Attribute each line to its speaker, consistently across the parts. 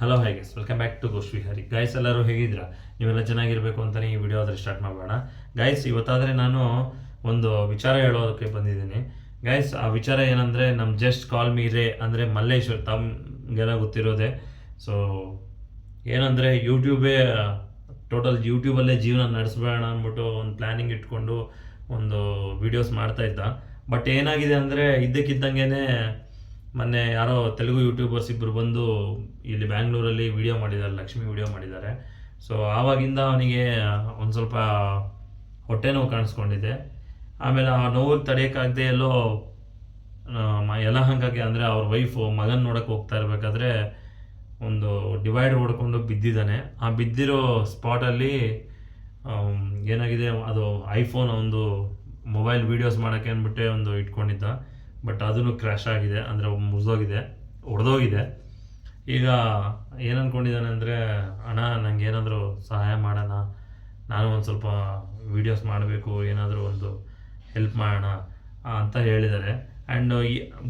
Speaker 1: Hello ಹೇಗೆ welcome back to Gosh Vihari guys ಎಲ್ಲರೂ ಹೇಗಿದ್ದೀರಾ? ನೀವೆಲ್ಲ ಚೆನ್ನಾಗಿರಬೇಕು ಅಂತಲೇ ಈ ವಿಡಿಯೋ ಆದರೆ ಸ್ಟಾರ್ಟ್ ಮಾಡೋಣ ಗೈಸ್ ಇವತ್ತಾದರೆ ನಾನು ಒಂದು ವಿಚಾರ ಹೇಳೋದಕ್ಕೆ ಬಂದಿದ್ದೀನಿ. ಗೈಸ್ ಆ ವಿಚಾರ ಏನಂದರೆ ನಮ್ಮ ಜಸ್ಟ್ ಕಾಲ್ ಮೀರೆ ಅಂದರೆ ಮಲ್ಲೇಶ್ವರ್, ತಮ್ಗೆಲ್ಲ ಗೊತ್ತಿರೋದೆ. ಸೊ ಏನಂದರೆ ಯೂಟ್ಯೂಬೇ ಟೋಟಲ್ ಯೂಟ್ಯೂಬಲ್ಲೇ ಜೀವನ ನಡೆಸ್ಬೇಡ ಅಂದ್ಬಿಟ್ಟು ಒಂದು ಪ್ಲ್ಯಾನಿಂಗ್ ಇಟ್ಕೊಂಡು ಒಂದು ವಿಡಿಯೋಸ್ ಮಾಡ್ತಾ ಇದ್ದ. ಬಟ್ ಏನಾಗಿದೆ ಅಂದರೆ ಇದ್ದಕ್ಕಿದ್ದಂಗೆ ಮೊನ್ನೆ ಯಾರೋ ತೆಲುಗು ಯೂಟ್ಯೂಬರ್ಸ್ ಇಬ್ಬರು ಬಂದು ಇಲ್ಲಿ ಬ್ಯಾಂಗ್ಳೂರಲ್ಲಿ ವಿಡಿಯೋ ಮಾಡಿದ್ದಾರೆ, ಲಕ್ಷ್ಮಿ ವಿಡಿಯೋ ಮಾಡಿದ್ದಾರೆ. ಸೊ ಆವಾಗಿಂದ ಅವನಿಗೆ ಒಂದು ಸ್ವಲ್ಪ ಹೊಟ್ಟೆ ನೋವು ಕಾಣಿಸ್ಕೊಂಡಿದೆ. ಆಮೇಲೆ ಆ ನೋವು ತಡೆಯೋಕ್ಕಾಗದೆ ಎಲ್ಲೋ ಎಲ್ಲ ಹಂಗಾಗಿ ಅಂದರೆ ಅವ್ರ ವೈಫು ಮಗನ ನೋಡೋಕೆ ಹೋಗ್ತಾ ಇರಬೇಕಾದ್ರೆ ಒಂದು ಡಿವೈಡ್ ಹೊಡ್ಕೊಂಡು ಬಿದ್ದಿದ್ದಾನೆ. ಆ ಬಿದ್ದಿರೋ ಸ್ಪಾಟಲ್ಲಿ ಏನಾಗಿದೆ, ಅದು ಐಫೋನ್ ಒಂದು ಮೊಬೈಲ್ ವೀಡಿಯೋಸ್ ಮಾಡೋಕ್ಕೆ ಅಂದ್ಬಿಟ್ಟೆ ಒಂದು ಇಟ್ಕೊಂಡಿದ್ದ. ಬಟ್ ಅದನ್ನು ಕ್ರ್ಯಾಶ್ ಆಗಿದೆ, ಅಂದರೆ ಮುರಿದೋಗಿದೆ, ಒಡೆದೋಗಿದೆ. ಈಗ ಏನು ಅಂದ್ಕೊಂಡಿದ್ದಾನೆ ಅಂದರೆ, ಅಣ್ಣ ನನಗೆ ಏನಾದರೂ ಸಹಾಯ ಮಾಡೋಣ, ನಾನು ಒಂದು ಸ್ವಲ್ಪ ವೀಡಿಯೋಸ್ ಮಾಡಬೇಕು, ಏನಾದರೂ ಒಂದು ಹೆಲ್ಪ್ ಮಾಡೋಣ, ಅಂತ ಹೇಳಿದ್ದಾರೆ. ಆ್ಯಂಡ್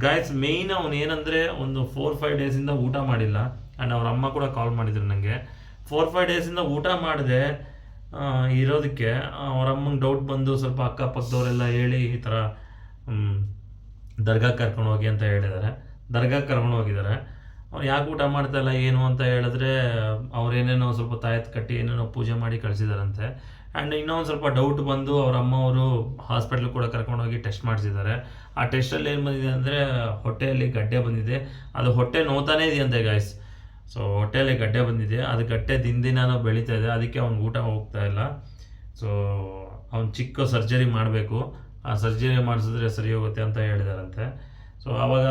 Speaker 1: ಗಾಯ್ಸ್ ಮೇಯ್ನ್ ಅವನು ಏನಂದರೆ, ಒಂದು ಫೋರ್ ಫೈವ್ ಡೇಸಿಂದ ಊಟ ಮಾಡಿಲ್ಲ. ಆ್ಯಂಡ್ ಅವ್ರ ಅಮ್ಮ ಕೂಡ ಕಾಲ್ ಮಾಡಿದ್ರು ನನಗೆ ಫೋರ್ ಫೈವ್ ಡೇಸಿಂದ ಊಟ ಮಾಡಿದೆ ಇರೋದಕ್ಕೆ, ಅವ್ರ ಅಮ್ಮಂಗೆ ಡೌಟ್ ಬಂದು ಸ್ವಲ್ಪ ಅಕ್ಕಪಕ್ಕದವರೆಲ್ಲ ಹೇಳಿ ಈ ಥರ ದರ್ಗಾಕ್ಕೆ ಕರ್ಕೊಂಡು ಹೋಗಿ ಅಂತ ಹೇಳಿದ್ದಾರೆ. ದರ್ಗಾಗೆ ಕರ್ಕೊಂಡು ಹೋಗಿದ್ದಾರೆ. ಅವ್ರು ಯಾಕೆ ಊಟ ಮಾಡ್ತಾಯಿಲ್ಲ ಏನು ಅಂತ ಹೇಳಿದ್ರೆ, ಅವ್ರು ಏನೇನೋ ಸ್ವಲ್ಪ ತಾಯತ್ ಕಟ್ಟಿ ಏನೇನೋ ಪೂಜೆ ಮಾಡಿ ಕಳಿಸಿದಾರಂತೆ. ಆ್ಯಂಡ್ ಇನ್ನೊಂದು ಸ್ವಲ್ಪ ಡೌಟ್ ಬಂದು ಅವ್ರ ಅಮ್ಮ ಅವರು ಹಾಸ್ಪಿಟ್ಲ್ ಕೂಡ ಕರ್ಕೊಂಡೋಗಿ ಟೆಸ್ಟ್ ಮಾಡಿಸಿದ್ದಾರೆ. ಆ ಟೆಸ್ಟಲ್ಲಿ ಏನು ಬಂದಿದೆ ಅಂದರೆ, ಹೊಟ್ಟೆಯಲ್ಲಿ ಗಡ್ಡೆ ಬಂದಿದೆ. ಅದು ಹೊಟ್ಟೆ ನೋತಾನೇ ಇದೆಯಂತೆ ಗಾಯ್ಸ್ ಸೊ ಹೊಟ್ಟೆಯಲ್ಲಿ ಗಡ್ಡೆ ಬಂದಿದೆ. ಅದು ಗಡ್ಡೆ ದಿನ ಬೆಳೀತಾ ಇದೆ. ಅದಕ್ಕೆ ಅವ್ನಿಗೆ ಊಟ ಹೋಗ್ತಾ ಇಲ್ಲ. ಸೊ ಅವ್ನು ಚಿಕ್ಕ ಸರ್ಜರಿ ಮಾಡಬೇಕು. ಆ ಸರ್ಜರಿ ಮಾಡಿಸಿದ್ರೆ ಸರಿ ಹೋಗುತ್ತೆ ಅಂತ ಹೇಳಿದಾರಂತೆ. ಸೊ ಆವಾಗ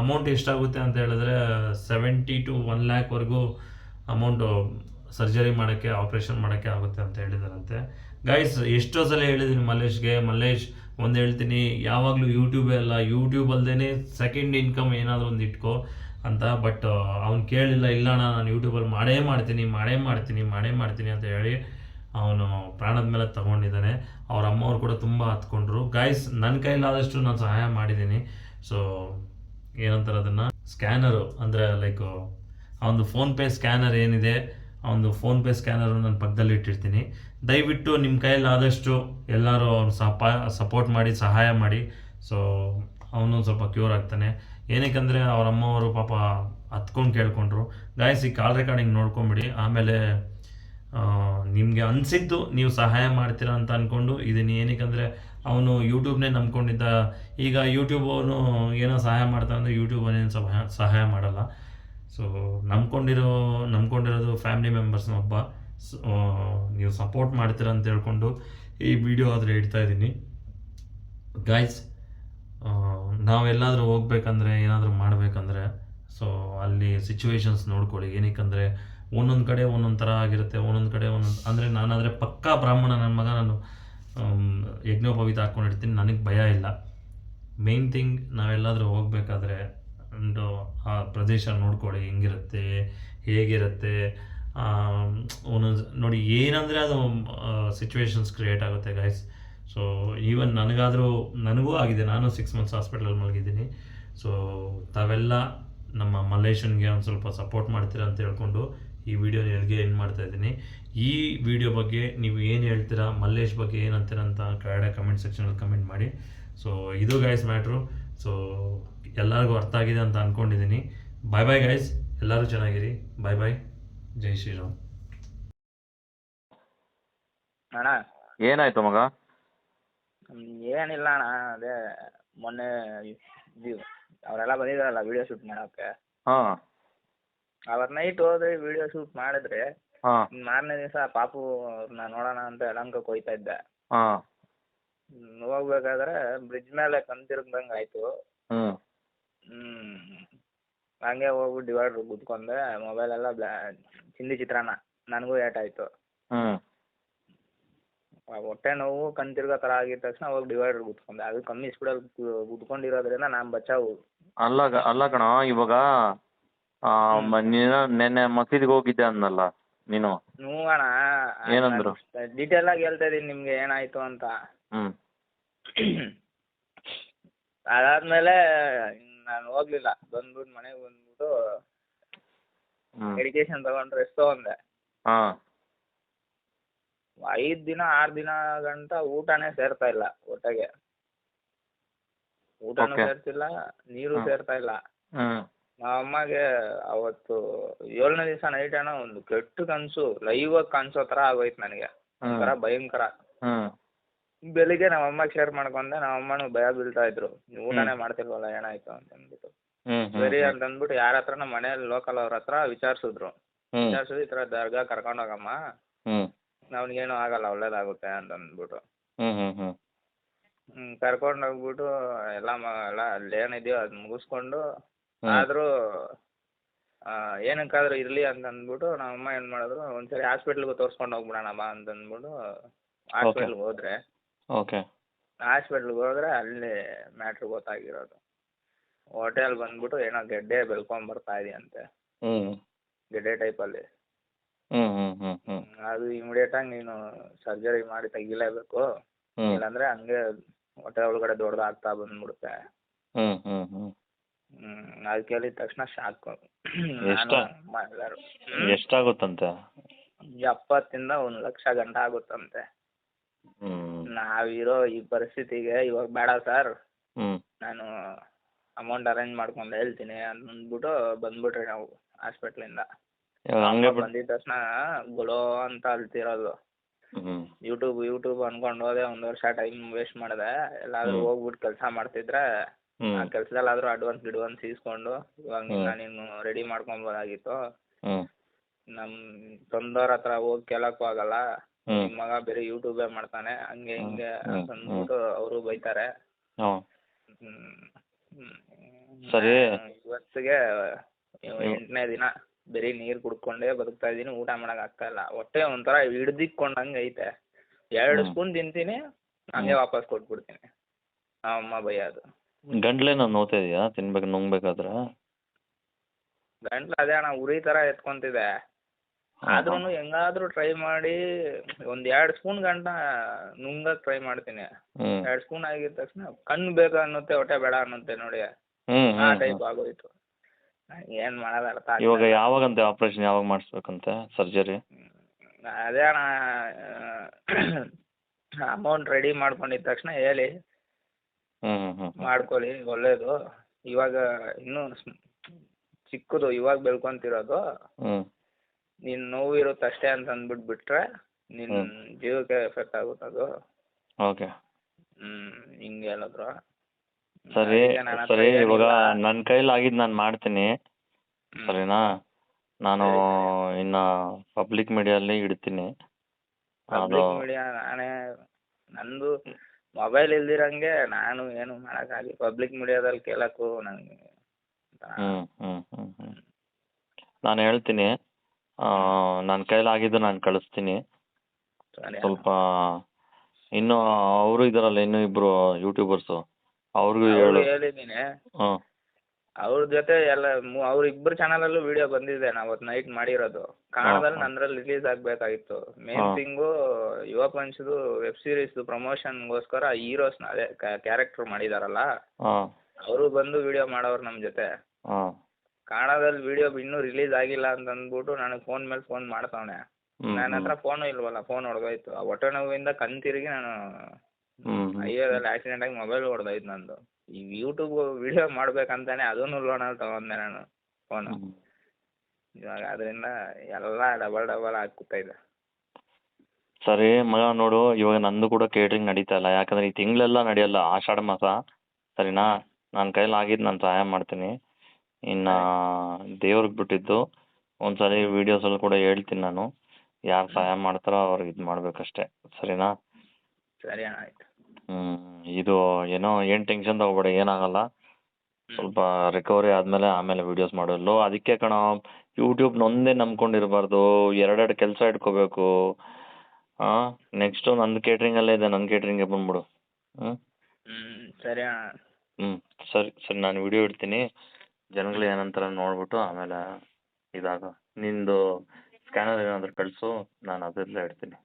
Speaker 1: ಅಮೌಂಟ್ ಎಷ್ಟಾಗುತ್ತೆ ಅಂತ ಹೇಳಿದ್ರೆ ಸೆವೆಂಟಿ ಟು ಒನ್ ಲ್ಯಾಕ್ವರೆಗೂ ಅಮೌಂಟು ಸರ್ಜರಿ ಮಾಡೋಕ್ಕೆ ಆಪ್ರೇಷನ್ ಮಾಡೋಕ್ಕೆ ಆಗುತ್ತೆ ಅಂತ ಹೇಳಿದಾರಂತೆ. ಗೈಸ್ ಎಷ್ಟೋ ಸಲ ಹೇಳಿದ್ದೀನಿ ಮಲ್ಲೇಶ್ಗೆ, ಮಲ್ಲೇಶ್ ಒಂದು ಹೇಳ್ತೀನಿ, ಯಾವಾಗಲೂ ಯೂಟ್ಯೂಬೇ ಅಲ್ಲ ಯೂಟ್ಯೂಬ್ ಅಲ್ಲದೇ ಸೆಕೆಂಡ್ ಇನ್ಕಮ್ ಏನಾದರೂ ಒಂದು ಇಟ್ಕೋ ಅಂತ ಬಟ್ ಅವ್ನು ಕೇಳಿಲ್ಲ, ಇಲ್ಲಣ್ಣ, ನಾನು ಯೂಟ್ಯೂಬಲ್ಲಿ ಮಾಡೇ ಮಾಡ್ತೀನಿ ಮಾಡೇ ಮಾಡ್ತೀನಿ ಮಾಡೇ ಮಾಡ್ತೀನಿ ಅಂತ ಹೇಳಿ ಅವನು ಪ್ರಾಣದ ಮೇಲೆ ತಗೊಂಡಿದ್ದಾನೆ. ಅವ್ರ ಅಮ್ಮವ್ರು ಕೂಡ ತುಂಬ ಹತ್ಕೊಂಡ್ರು. ಗಾಯ್ಸ್ ನನ್ನ ಕೈಲಾದಷ್ಟು ನಾನು ಸಹಾಯ ಮಾಡಿದ್ದೀನಿ. ಸೊ ಏನಂತಾರೆ ಅದನ್ನು? ಸ್ಕ್ಯಾನರು ಅಂದರೆ ಲೈಕ್ ಅವನದು ಫೋನ್ಪೇ ಸ್ಕ್ಯಾನರ್ ಏನಿದೆ ಅವನದು ಫೋನ್ಪೇ ಸ್ಕ್ಯಾನರು ನನ್ನ ಪಕ್ಕದಲ್ಲಿ ಇಟ್ಟಿರ್ತೀನಿ. ದಯವಿಟ್ಟು ನಿಮ್ಮ ಕೈಲಾದಷ್ಟು ಎಲ್ಲರೂ ಅವ್ನು ಸಪಾ ಸಪೋರ್ಟ್ ಮಾಡಿ, ಸಹಾಯ ಮಾಡಿ. ಸೊ ಅವನು ಸ್ವಲ್ಪ ಕ್ಯೂರ್ ಆಗ್ತಾನೆ. ಏನಕ್ಕಂದರೆ ಅವ್ರ ಅಮ್ಮವರು ಪಾಪ ಹತ್ಕೊಂಡು ಕೇಳ್ಕೊಂಡ್ರು. ಗಾಯ್ಸ್ ಈ ಕಾಲ್ ರೆಕಾರ್ಡಿಂಗ್ ನೋಡ್ಕೊಂಬಿಡಿ. ಆಮೇಲೆ ನಿಮಗೆ ಅನಿಸಿದ್ದು ನೀವು ಸಹಾಯ ಮಾಡ್ತೀರಾ ಅಂತ ಅಂದ್ಕೊಂಡು ಇದನ್ನು ಏನಕ್ಕಂದರೆ ಅವನು ಯೂಟ್ಯೂಬ್ನೇ ನಂಬ್ಕೊಂಡಿದ್ದ, ಈಗ ಯೂಟ್ಯೂಬ್ ಅವನು ಏನೋ ಸಹಾಯ ಮಾಡ್ತಾನೆ ಅಂದರೆ ಯೂಟ್ಯೂಬ್ ಅವನೇನು ಸಹಾಯ ಸಹಾಯ ಮಾಡಲ್ಲ. ಸೊ ನಂಬ್ಕೊಂಡಿರೋ, ನಂಬ್ಕೊಂಡಿರೋದು ಫ್ಯಾಮಿಲಿ ಮೆಂಬರ್ಸ್ನ ಒಬ್ಬ. ನೀವು ಸಪೋರ್ಟ್ ಮಾಡ್ತೀರಾ ಅಂತ ಹೇಳ್ಕೊಂಡು ಈ ವಿಡಿಯೋ ಆದರೆ ಇಡ್ತಾ ಇದ್ದೀನಿ. ಗಾಯ್ಸ್ ನಾವೆಲ್ಲಾದರೂ ಹೋಗ್ಬೇಕಂದ್ರೆ ಏನಾದರೂ ಮಾಡಬೇಕಂದ್ರೆ ಸೊ ಅಲ್ಲಿ ಸಿಚುವೇಶನ್ಸ್ ನೋಡ್ಕೊಳ್ಳಿ. ಏನಕ್ಕಂದರೆ ಒಂದೊಂದು ಕಡೆ ಒಂದೊಂದು ಥರ ಆಗಿರುತ್ತೆ, ಒಂದೊಂದು ಕಡೆ ಒಂದೊಂದು ಅಂದರೆ ನಾನಾದರೆ ಪಕ್ಕಾ ಬ್ರಾಹ್ಮಣ ನನ್ನ ಮಗ ನಾನು ಯಜ್ಞೋ ಯಜ್ಞೋಪವೀತ ಹಾಕ್ಕೊಂಡಿರ್ತೀನಿ ನನಗೆ ಭಯ ಇಲ್ಲ. ಮೇನ್ ಥಿಂಗ್ ನಾವೆಲ್ಲಾದರೂ ಹೋಗ್ಬೇಕಾದ್ರೆ ಒಂದು ಆ ಪ್ರದೇಶ ನೋಡ್ಕೊಳ್ಳಿ, ಹೆಂಗಿರುತ್ತೆ, ಹೇಗಿರುತ್ತೆ ಒಂದೊಂದು ನೋಡಿ ಏನಂದರೆ ಅದು ಸಿಚುವೇಶನ್ಸ್ ಕ್ರಿಯೇಟ್ ಆಗುತ್ತೆ ಗೈಸ್ ಸೊ ಈವನ್ ನನಗಾದರೂ ನನಗೂ ಆಗಿದೆ, ನಾನು ಸಿಕ್ಸ್ ಮಂತ್ಸ್ ಹಾಸ್ಪಿಟಲಲ್ಲಿ ಮಲಗಿದ್ದೀನಿ. ಸೊ ತಾವೆಲ್ಲ ನಮ್ಮ ಮಲೇಷನ್ಗೆ ಒಂದು ಸ್ವಲ್ಪ ಸಪೋರ್ಟ್ ಮಾಡ್ತೀರ ಅಂತ ಹೇಳ್ಕೊಂಡು ಈ ವಿಡಿಯೋ ಎಲ್ಲಿಗೆ ಏನು ಮಾಡ್ತಾ ಇದ್ದೀನಿ. ಈ ವಿಡಿಯೋ ಬಗ್ಗೆ ನೀವು ಏನು ಹೇಳ್ತೀರಾ ಮಲ್ಲೇಶ್ ಬಗ್ಗೆ ಏನು ಅಂತೀರಂತ ಅಂತ ಕೆಳಗಡೆ ಕಮೆಂಟ್ ಸೆಕ್ಷನಲ್ಲಿ ಕಮೆಂಟ್ ಮಾಡಿ. ಸೊ ಇದು ಗೈಸ್ ಮ್ಯಾಟ್ರು ಸೊ ಎಲ್ಲರಿಗೂ ಅರ್ಥ ಆಗಿದೆ ಅಂತ ಅಂದ್ಕೊಂಡಿದ್ದೀನಿ ಬಾಯ್ ಬಾಯ್ ಗೈಸ್ ಎಲ್ಲರೂ ಚೆನ್ನಾಗಿರಿ. ಬಾಯ್ ಬಾಯ್ ಜೈ ಶ್ರೀರಾಮ್.
Speaker 2: ಅಣ್ಣ.
Speaker 3: ಏನಾಯ್ತು ಮಗ?
Speaker 2: ಏನಿಲ್ಲ ಅಣ್ಣ. ಅದೇ ಮೊನ್ನೆ ಅವರೆಲ್ಲ ಬಂದಿದ್ದಾರಲ್ಲ ವಿಡಿಯೋ ಶೂಟ್ ಮಾಡೋಕ್ಕೆ.
Speaker 3: ಹಾ.
Speaker 2: ಅವತ್ತು ನೈಟ್ ಹೋದ್ರೆ ವಿಡಿಯೋ ಶೂಟ್ ಮಾಡಿದ್ರೆ
Speaker 3: ಹಾ.
Speaker 2: ಮಾರನೇ ದಿವಸ ಪಾಪು ಅವ್ರನ್ನ ನೋಡೋಣ ಅಂತ ಯಲಹಂಕಕ್ಕೆ ಹೋಯ್ತಾ ಇದ್ದೆ.
Speaker 3: ಹಾ.
Speaker 2: ಹ್ಮ್, ಹೋಗ್ಬೇಕಾದ್ರೆ ಬ್ರಿಡ್ಜ್ ಮೇಲೆ ಕಂತಿರ್ಗ್ದಂಗೆ ಆಯ್ತು.
Speaker 3: ಹ್ಮ್.
Speaker 2: ಹಂಗೆ ಹೋಗ್ಬಿಟ್ಟು ಡಿವೈಡ್ರ್ ಗುದ್ಕೊಂಡೆ ಮೊಬೈಲ್ ಎಲ್ಲ ಚಿಂದಿ ಚಿತ್ರಾನ್ನ ನನಗೂ ಏಟ್
Speaker 3: ಹ್ಮ್.
Speaker 2: ಹೊಟ್ಟೆ ನೋವು ಕಣ್ ತಿರ್ಗೋ ಥರ ಆಗಿದ ತಕ್ಷಣ ಹೋಗಿ ಡಿವೈಡರ್ ಗುದ್ಕೊಂಡೆ ಅದು ಕಮ್ಮಿ ಸ್ಪೀಡಲ್ಲಿ ಗುದ್ಕೊಂಡಿರೋದ್ರಿಂದ ನಾನು ಬಚಾವು.
Speaker 3: ಅಲ್ಲ ಗ- ಅಲ್ಲ ಕಣ ಇವಾಗ ನೀನು ನೆನ್ನೆ ಮಸೀದಿಗೆ ಹೋಗಿದ್ದೆ ಅಂದಲ್ಲ ನೀನು?
Speaker 2: ಹ್ಞೂ ಅಣ್ಣ
Speaker 3: ಏನಂದ್ರು?
Speaker 2: ಡೀಟೇಲ್ ಆಗಿ ಹೇಳ್ತಾ ಇದೀನಿ ನಿಮ್ಗೆ ಏನಾಯ್ತು ಅಂತ.
Speaker 3: ಹ್ಮ್.
Speaker 2: ಅದಾದ್ಮೇಲೆ ನಾನು ಹೋಗ್ಲಿಲ್ಲ. ಬಂದ್ಬಿಟ್ಟು ಮನೆಗೆ ಬಂದ್ಬಿಟ್ಟು ಮೆಡಿಕೇಶನ್ ತಗೊಂಡು ರೆಸ್ಟ್ ತಗೊಂಡೆ
Speaker 3: ಹಾಂ.
Speaker 2: ಐದು ದಿನ ಆರು ದಿನ ಗಂಟ ಊಟನೇ ಸೇರ್ತಾ ಇಲ್ಲ ಹೊಟ್ಟೆಗೆ ಊಟನೂ. ಸೇರ್ತಿಲ್ಲ ನೀರು ಸೇರ್ತಾ ಇಲ್ಲ.
Speaker 3: ಹ್ಞೂ
Speaker 2: ನಮ್ಮ ಅಮ್ಮಗೆ ಅವತ್ತು ಏಳನೇ ದಿವಸ ನೈಟ್ ಏನೋ ಒಂದು ಕೆಟ್ಟ ಕನಸು ಲೈವ್ ಆಗಿ ಕಾಣಿಸೋ ಥರ ಆಗೋಯ್ತು ನನಗೆ. ಒಂಥರ ಭಯಂಕರ. ಬೆಳಿಗ್ಗೆ ನಮ್ಮ ಅಮ್ಮಗೆ ಶೇರ್ ಮಾಡ್ಕೊಂಡೆ ನಮ್ಮ ಅಮ್ಮನೂ ಭಯ ಬೀಳ್ತಾ ಇದ್ರು. ನೀವು ಊಟನೇ ಮಾಡ್ತಿಲ್ವಲ್ಲ ಏನಾಯ್ತು ಅಂತ ಅಂದ್ಬಿಟ್ಟು. ಸರಿ ಅಂತ ಅಂದ್ಬಿಟ್ಟು ಯಾರ ಹತ್ರ ನಮ್ಮ ಮನೇಲಿ ಲೋಕಲ್ ಅವ್ರ ಹತ್ರ ವಿಚಾರಿಸಿದ್ರು. ವಿಚಾರಿಸಿದ್ರು ಈ ಥರ ದರ್ಗಾ ಕರ್ಕೊಂಡೋಗಮ್ಮ ಅವ್ನಿಗೇನು ಆಗಲ್ಲ ಒಳ್ಳೇದಾಗುತ್ತೆ ಅಂತ ಅಂದ್ಬಿಟ್ಟು. ಕರ್ಕೊಂಡು ಹೋಗ್ಬಿಟ್ಟು ಎಲ್ಲ ಮ ಎಲ್ಲ ಅಲ್ಲಿ ಏನಿದೆಯೋ ಅದು ಮುಗಿಸ್ಕೊಂಡು. ಆದರೂ ಏನಕ್ಕಾದ್ರೂ ಇರ್ಲಿ ಅಂತ ಅಂದ್ಬಿಟ್ಟು ನಮ್ಮ ಅಮ್ಮ ಏನು ಮಾಡಿದ್ರು ಒಂದ್ಸರಿ ಹಾಸ್ಪಿಟ್ಲಿಗೆ ತೋರಿಸ್ಕೊಂಡು ಹೋಗ್ಬಿಡೋಣ ಬಾ ಅಂತ ಅಂದ್ಬಿಟ್ಟು ಹಾಸ್ಪಿಟ್ಲಿಗೆ ಹೋದ್ರೆ
Speaker 3: ಓಕೆ.
Speaker 2: ಹಾಸ್ಪಿಟ್ಲಿಗೆ ಹೋದ್ರೆ ಅಲ್ಲಿ ಮ್ಯಾಟ್ರ್ ಗೊತ್ತಾಗಿರೋದು. ಹೋಟೆಲ್ ಬಂದ್ಬಿಟ್ಟು ಏನೋ ಗೆಡ್ಡೆ ಬೆಳ್ಕೊಂಡ್ ಬರ್ತಾ ಇದೆಯಂತೆ. ಗೆಡ್ಡೆ ಟೈಪಲ್ಲಿ. ಅದು ಇಮಿಡಿಯೇಟ್ ಆಗಿ ನೀನು ಸರ್ಜರಿ ಮಾಡಿ ತೆಗಿಲೇಬೇಕು. ಇಲ್ಲಾಂದ್ರೆ ಹಂಗೆ ಹೊಟ್ಟೆ ಒಳಗಡೆ ದೊಡ್ಡದಾಗ್ತಾ ಬಂದ್ಬಿಡುತ್ತೆ.
Speaker 3: ಹ್ಞೂ
Speaker 2: ಹ್ಮ್ ಅದ್ ಕೇಳಿದ ತಕ್ಷಣ ಶಾಕ್? ನಾನು ಅಮ್ಮ ಎಲ್ಲರೂ
Speaker 3: ಎಷ್ಟಾಗುತ್ತಂತೆ?
Speaker 2: ಎಪ್ಪತ್ತಿಂದ ಒಂದು ಲಕ್ಷ ಗಂಟ ಆಗುತ್ತಂತೆ. ನಾವಿರೋ ಈ ಪರಿಸ್ಥಿತಿಗೆ ಇವಾಗ ಬೇಡ ಸರ್. ನಾನು ಅಮೌಂಟ್ ಅರೇಂಜ್ ಮಾಡ್ಕೊಂಡು ಹೇಳ್ತೀನಿ ಅಂದ್ಬಿಟ್ಟು ಬಂದ್ಬಿಟ್ರಿ ನಾವು ಹಾಸ್ಪಿಟ್ಲಿಂದ ಬಂದಿದ ತಕ್ಷಣ ಗುಳೋ ಅಂತ ಅಳ್ತಿರೋದು ಯೂಟ್ಯೂಬ್ ಯೂಟ್ಯೂಬ್ ಅನ್ಕೊಂಡು ಹೋದೆ ಒಂದು ವರ್ಷ ಟೈಮ್ ವೇಸ್ಟ್ ಮಾಡಿದೆ. ಎಲ್ಲಾದ್ರೂ. ಹೋಗ್ಬಿಟ್ಟು ಕೆಲಸ ಮಾಡ್ತಿದ್ರೆ
Speaker 3: ಹ್ಞೂ
Speaker 2: ಕೆಲಸದಲ್ಲಿ ಆದ್ರೂ ಅಡ್ವಾನ್ಸ್ ಗಿಡ್ವಾನ್ಸ್ ಇಸ್ಕೊಂಡು ಇವಾಗ ನಿನ್ನ. ನೀನು ರೆಡಿ ಮಾಡ್ಕೊಬೋದಾಗಿತ್ತು. ನಮ್ ಸ್ವಂತವ್ರ ಹತ್ರ ಹೋಗಿ ಕೇಳಕ್ಕೂ ಆಗಲ್ಲ. ನಿಮ್ ಮಗ ಬೇರೆ ಯೂಟ್ಯೂಬೇ ಮಾಡ್ತಾನೆ. ಹಂಗೆ ಹಿಂಗೆ ಅಂದ್ಬಿಟ್ಟು ಅವರು ಬೈತಾರೆ. ಹ್ಮ್.
Speaker 3: ಸರಿ.
Speaker 2: ಇವತ್ತಿಗೆ. ಎಂಟನೇ ದಿನ ಬರೀ ನೀರ್ ಕುಡ್ಕೊಂಡೇ ಬದುಕ್ತಾ ಇದೀನಿ ಊಟ ಮಾಡಕ್ ಆಗ್ತಾ ಇಲ್ಲ. ಹೊಟ್ಟೆ ಒಂಥರ ಹಿಡ್ದಿಕ್ಕೊಂಡಂಗೆ ಐತೆ. ಎರಡು. ಸ್ಪೂನ್ ತಿಂತೀನಿ ಹಂಗೆ. ವಾಪಸ್ ಕೊಟ್ಬಿಡ್ತೀನಿ. ಅಮ್ಮ ಬೈಯೋದು.
Speaker 3: ಗಂಟ್ಲೇನೋ ನೋವ್ತಾ ಇದೆಯಾ? ತಿನ್ಬೇಕು ನುಂಗ್ಬೇಕಾದ್ರೆ?
Speaker 2: ಗಂಟ್ಲು ಅದೇ ಅಣ್ಣ ಉರಿ ಥರ ಎತ್ಕೊಂತಿದೆ. ಆದ್ರೂ ಹೆಂಗಾದ್ರೂ ಟ್ರೈ ಮಾಡಿ ಒಂದ್ ಎರಡು ಸ್ಪೂನ್ ಗಂಟ ನುಂಗಕ್ ಟ್ರೈ ಮಾಡ್ತೀನಿ. ಎರಡ್ ಸ್ಪೂನ್ ಆಗಿದ ತಕ್ಷಣ ಕಣ್ಣು ಬೇಕು ಅನ್ನುತ್ತೆ ಹೊಟ್ಟೆ ಬೇಡ ಅನ್ನುತ್ತೆ ನೋಡಿ. ಆ ಟೈಪ್ ಆಗೋಯ್ತು. ಏನ್ ಮಾಡೋದು ಅರ್ಥ ಆಗ್ತಾ
Speaker 3: ಇವಾಗ
Speaker 2: ಯಾವಾಗ
Speaker 3: ಯಾವಾಗಂತೆ ಆಪ್ರೇಷನ್ ಯಾವಾಗ ಮಾಡಿಸ್ಬೇಕಂತೆ ಸರ್ಜರಿ.
Speaker 2: ಅದೇ ಅಣ್ಣ ಅಮೌಂಟ್ ರೆಡಿ ಮಾಡ್ಕೊಂಡಿದ ತಕ್ಷಣ ಹೇಳಿ.
Speaker 3: ಹ್ಞೂ ಹ್ಞೂ ಹ್ಞೂ
Speaker 2: ಮಾಡ್ಕೊಳ್ಳಿ ಒಳ್ಳೇದು. ಇವಾಗ ಇನ್ನೂ ಚಿಕ್ಕದು ಇವಾಗ ಬೆಳ್ಕೊಂತಿರೋದು.
Speaker 3: ಹ್ಮ್.
Speaker 2: ನಿನ್ ನೋವು ಇರುತ್ತೆ ಅಷ್ಟೇ ಅಂತ ಅಂದ್ಬಿಟ್ಟು ಬಿಟ್ರೆ ನಿನ್
Speaker 3: ಹ್ಮ್.
Speaker 2: ಜೀವಕ್ಕೆ ಎಫೆಕ್ಟ್ ಆಗುತ್ತೆ ಅದು
Speaker 3: ಓಕೆ.
Speaker 2: ಹ್ಮ್ ಹಿಂಗೆ ಹೇಳಿದ್ರು
Speaker 3: ಸರಿ
Speaker 2: ನನ್ನ
Speaker 3: ಸರಿ ಇವಾಗ. ನನ್ನ ಕೈಲಿ ಆಗಿದ್ದು ನಾನು ಮಾಡ್ತೀನಿ. ಸರಿನಾ? ನಾನು ಇನ್ನ ಪಬ್ಲಿಕ್ ಮೀಡಿಯಲ್ಲಿ ಇಡ್ತೀನಿ. ಅದು
Speaker 2: ಪಬ್ಲಿಕ್ ಮೀಡಿಯಾ ನಾನೇ ನಂದು ಮೊಬೈಲ್ ಇಲ್ದಿರಂಗೆ ನಾನು ಏನು ಮಾಡೋಕ್ಕಾಗಿ ಪಬ್ಲಿಕ್ ಮೀಡಿಯಾದಲ್ಲಿ ಕೇಳಕ್ಕೂ ನನಗೆ
Speaker 3: ಹ್ಞೂ ಹ್ಞೂ ಹ್ಞೂ ಹ್ಞೂ ನಾನು ಹೇಳ್ತೀನಿ. ನನ್ನ ಕೈಲಾಗಿದ್ದು ನಾನು ಕಳಿಸ್ತೀನಿ.
Speaker 2: ಸರಿ
Speaker 3: ಸ್ವಲ್ಪ ಇನ್ನು ಅವರು ಇದಾರಲ್ಲ ಇನ್ನೂ ಇಬ್ಬರು ಯೂಟ್ಯೂಬರ್ಸು ಅವ್ರಿಗೂ ಹೇಳು.
Speaker 2: ಹೇಳಿದ್ದೀನಿ ಅವ್ರ ಜೊತೆ ಎಲ್ಲ ಮು- ಅವ್ರ ಇಬ್ಬರು ಚಾನಲಲ್ಲೂ ವಿಡಿಯೋ ಬಂದಿದೆ ನಾ ಅವತ್ತು ನೈಟ್ ಮಾಡಿರೋದು. ಕನ್ನಡದಲ್ಲಿ. ನಂದ್ರಲ್ಲಿ ರಿಲೀಸ್ ಆಗಬೇಕಾಗಿತ್ತು. ಮೇನ್ ಥಿಂಗ್ ಯುವ ಪಂಚದು ವೆಬ್ ಸೀರೀಸ್ದು ಪ್ರಮೋಷನ್ಗೋಸ್ಕರ ಹೀರೋಸ್ ಅದೇ ಕ್ಯಾರೆಕ್ಟರ್ ಮಾಡಿದಾರಲ್ಲ? ಅವರು ಬಂದು ವಿಡಿಯೋ ಮಾಡೋರು ನಮ್ಮ ಜೊತೆ. ಕನ್ನಡದಲ್ಲಿ ವಿಡಿಯೋ ಇನ್ನೂ ರಿಲೀಸ್ ಆಗಿಲ್ಲ ಅಂತ ಅಂದ್ಬಿಟ್ಟು ನನಗೆ ಫೋನ್ ಮೇಲೆ ಫೋನ್ ಮಾಡ್ತಾವನೆ. ನನ್ನ ಹತ್ರ ಫೋನು ಇಲ್ವಲ್ಲ ಫೋನ್ ಹೊಡೆದೋಯ್ತು ಆ ಹೊಟ್ಟೆ ನೋವಿಂದ ಕಣ್ ತಿರುಗಿ ನಾನು
Speaker 3: ಹ್ಮ್, ದಲ್ಲಿ
Speaker 2: ಹೈವೇದಲ್ಲಿ ಆಕ್ಸಿಡೆಂಟ್ ಆಗಿ ಮೊಬೈಲ್ ಹೊಡೆದೋಯ್ತು ನಂದು. ಈ ಯೂಟ್ಯೂಬ್ ವಿಡಿಯೋ ಮಾಡ್ಬೇಕಂತಾನೆ ಅದನ್ನು ಲೋನಲ್ಲಿ ತಗೊಂಡೆ ನಾನು ಫೋನು ಇವಾಗ ಅದರಿಂದ ಎಲ್ಲ ಡಬಲ್ ಡಬಲ್ ಆಗಿ ಕೂತೈತೆ
Speaker 3: ಸರಿ ಮಗ ನೋಡು ಇವಾಗ ನಂದು ಕೂಡ ಕೇಟ್ರಿಂಗ್ ನಡೀತಾ ಇಲ್ಲ. ಯಾಕಂದ್ರೆ ಈ ತಿಂಗಳೆಲ್ಲ ನಡೆಯಲ್ಲ ಆಷಾಢ ಮಾಸ. ಸರಿನಾ? ನನ್ನ ಕೈಲಿ ಆಗಿದ್ದು ನಾನು ಸಹಾಯ ಮಾಡ್ತೀನಿ. ಇನ್ನು ದೇವ್ರಿಗೆ ಬಿಟ್ಟಿದ್ದು ಒಂದ್ಸರಿ ವೀಡಿಯೋಸಲ್ಲಿ ಕೂಡ ಹೇಳ್ತೀನಿ ನಾನು. ಯಾರು ಸಹಾಯ ಮಾಡ್ತಾರೋ ಅವ್ರಿಗೆ ಇದು ಮಾಡ್ಬೇಕಷ್ಟೇ. ಸರಿನಾ?
Speaker 2: ಸರಿ ಅಣ್ಣ ಆಯ್ತು.
Speaker 3: ಇದು ಏನೋ ಏನು ಟೆನ್ಷನ್ ತಗೋಬೇಡ ಏನಾಗಲ್ಲ. ಸ್ವಲ್ಪ ರಿಕವರಿ ಆದಮೇಲೆ ಆಮೇಲೆ ವೀಡಿಯೋಸ್ ಮಾಡು ಲೋ ಅದಕ್ಕೆ ಕಣೋ ಯೂಟ್ಯೂಬ್ನೊಂದೇ ನಂಬ್ಕೊಂಡಿರಬಾರ್ದು. ಎರಡೆರಡು ಕೆಲಸ ಇಟ್ಕೋಬೇಕು. ಹಾಂ ನೆಕ್ಸ್ಟು ನಂದು ಕೇಟ್ರಿಂಗಲ್ಲೇ ಇದೆ ನನ್ನ ಕೇಟ್ರಿಂಗ್ಗೆ ಬಂದ್ಬಿಡು.
Speaker 2: ಹ್ಞೂ ಸರಿ ಅಣ್ಣ.
Speaker 3: ಹ್ಞೂ ಸರಿ ಸರಿ ನಾನು ವಿಡಿಯೋ ಇಡ್ತೀನಿ. ಜನಗಳು ಏನಂತಾರೆ ನೋಡ್ಬಿಟ್ಟು ಆಮೇಲೆ ಇದಾಗ. ನಿಂದು ಸ್ಕ್ಯಾನರ್ ಏನಾದರೂ ಕಳಿಸು ನಾನು ಅದರಲ್ಲೇ ಇಡ್ತೀನಿ.